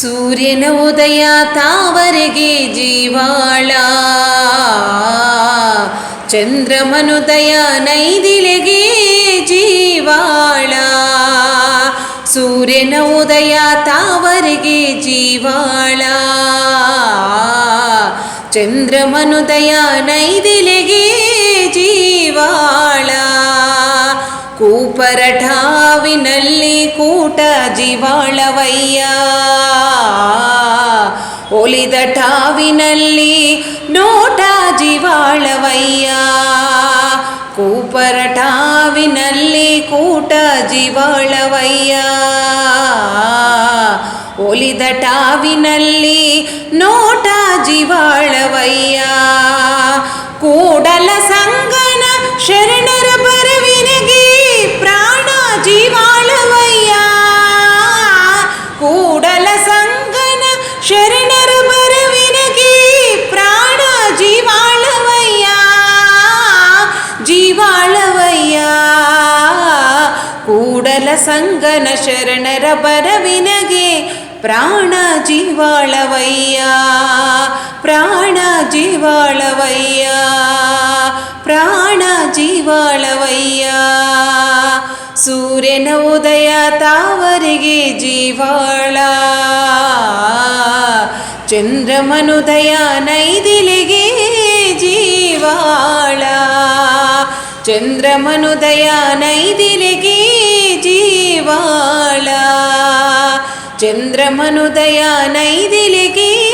ಸೂರ್ಯನ ಉದಯ ತಾವರೆಗೆ ಜೀವಾಳ. ಚಂದ್ರಮನುದಯ ನೈದಿಲೆಗೆ ಜೀವಾಳ. ಸೂರ್ಯನ ಉದಯ ತಾವರೆಗೆ ಜೀವಾಳ. ಚಂದ್ರಮನುದಯ ನೈದಿಲೆಗೆ ಕೂಪರಠಾವಿನಲ್ಲಿ ಕೂಟ ಜೀವಾಳವಯ್ಯ. ಒಲಿದ ಠಾವಿನಲ್ಲಿ ನೋಟ ಜೀವಾಳವಯ್ಯ. ಕೂಪರಠಾವಿನಲ್ಲಿ ಕೂಟ ಜೀವಾಳವಯ್ಯ. ಒಲಿದ ಠಾವಿನಲ್ಲಿ ನೋಟ ಜೀವಾಳವಯ್ಯ ಸಂಗನ ಶರಣರ ಬರವಿನಗೆ ಪ್ರಾಣ ಜೀವಾಳವಯ್ಯ ಪ್ರಾಣ ಜೀವಾಳವಯ್ಯ ಪ್ರಾಣ ಜೀವಾಳವಯ್ಯ. ಸೂರ್ಯನ ಉದಯ ತಾವರಿಗೆ ಜೀವಾಳ ಚಂದ್ರಮನುದಯ ನೈದಿಲಿಗೆ ಜೀವಾಳ ಚಂದ್ರಮನುದಯ ನೈದಿಲೆಗೆ ಚಂದ್ರಮನುದಯ ನೈದಿಲೆಗೆ ಜೀವಾಳ